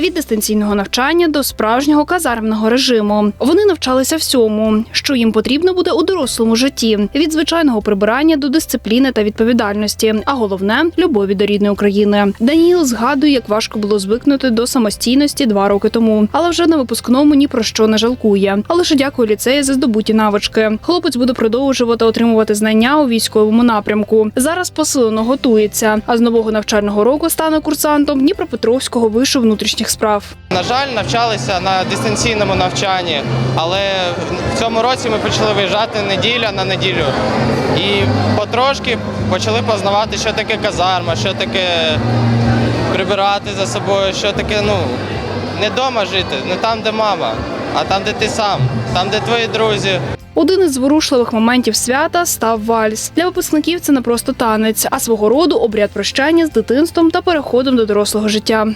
від дистанційного навчання до справжнього казармного режиму. Вони навчалися всьому, що їм потрібно буде у дорослому житті, від звичайного прибирання до дисципліни та відповідальності. А головне любові до рідної України. Даніїл згадує, як важко було звикнути до самостійності два роки тому, але вже на випускному ні про що не жалкує. А лише дякує ліцею за здобуті навички. Хлопець буде продовжувати отримувати знання у військовому напрямку. Зараз посилено готується. А з нового навчального року стане курсантом Дніпропетровського вишу внутрішніх справ. На жаль, навчалися на дистанційному навчанні, але в цьому році ми почали виїжджати неділя на неділю. І потрошки почали познавати, що таке казарма, що таке прибирати за собою, що таке, ну, не вдома жити, не там, де мама, а там, де ти сам, там, де твої друзі. Один із зворушливих моментів свята став вальс. Для випускників це не просто танець, а свого роду обряд прощання з дитинством та переходом до дорослого життя.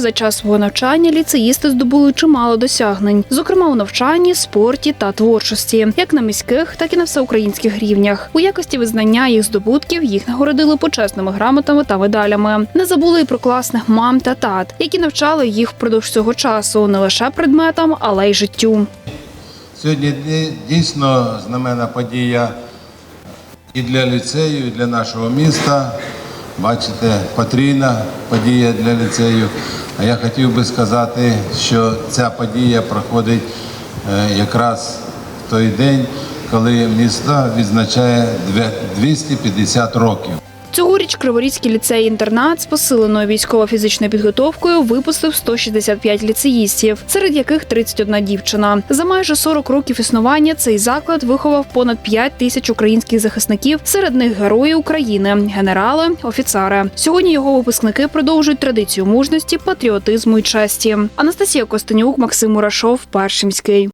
За час свого навчання ліцеїсти здобули чимало досягнень, зокрема у навчанні, спорті та творчості, як на міських, так і на всеукраїнських рівнях. У якості визнання їх здобутків їх нагородили почесними грамотами та медалями. Не забули й про класних мам та тат, які навчали їх впродовж цього часу не лише предметам, але й життю. Сьогодні дійсно знаменна подія і для ліцею, і для нашого міста. Бачите, потрійна подія для ліцею. А я хотів би сказати, що ця подія проходить е, якраз в той день, коли місто відзначає 250 років. Цьогоріч Криворізький ліцей-інтернат з посиленою військово-фізичною підготовкою випустив 165 ліцеїстів, серед яких 31 дівчина. За майже 40 років існування цей заклад виховав понад 5 тисяч українських захисників, серед них герої України, генерали, офіцери. Сьогодні його випускники продовжують традицію мужності, патріотизму і честі. Анастасія Костенюк, Максим Мурашов, Першимський.